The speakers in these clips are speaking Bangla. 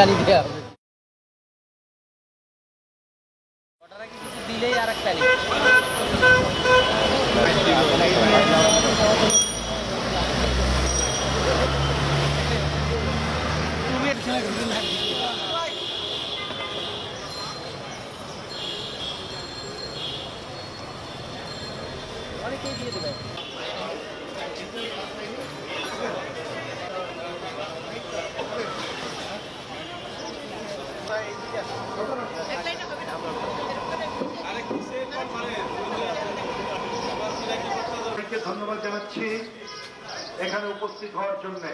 টানি দেওয়া হবে। দিলেই আর একটা অনেকেই দিয়ে দেবে। ধন্যবাদ জানাচ্ছি এখানে উপস্থিত হওয়ার জন্য।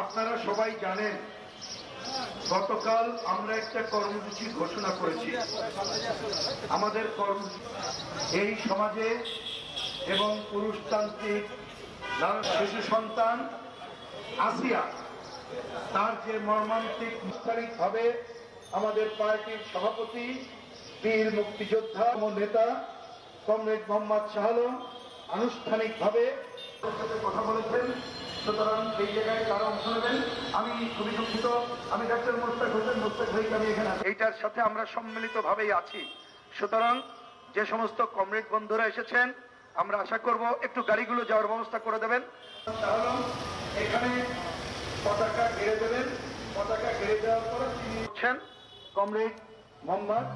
আপনারা সবাই জানেন, গতকাল আমরা একটা কর্মসূচি ঘোষণা করেছি। আমাদের কর্ম এই সমাজে এবং পুরুষতান্ত্রিক শিশু সন্তান, আসিয়া তার যে মর্মান্তিক ভাবে আমাদের পার্টির সভাপতি, বীর মুক্তিযোদ্ধা ও নেতা, কমরেড মোহাম্মদ শাহ আলম আনুষ্ঠানিকভাবে সাথে কথা বলেছেন। সুতরাং এই জায়গায় তারা অংশ নেবেন। আমি খুবই দুঃখিত। আমি ডাক্তার মোস্তাক হোসেন, মোস্তাক ভাইকে আমি এখানে এইটার সাথে আমরা সম্মিলিত ভাবেই আছি। সুতরাং যে সমস্ত কমরেড বন্ধুরা এসেছেন, আমরা আশা করব একটু গাড়িগুলো যাওয়ার ব্যবস্থা করে দেবেন। এখানে পতাকা ঘিরে দেবেন। পতাকা ঘিরে দেওয়ার পর তিনি কমরেড মোহাম্মদ।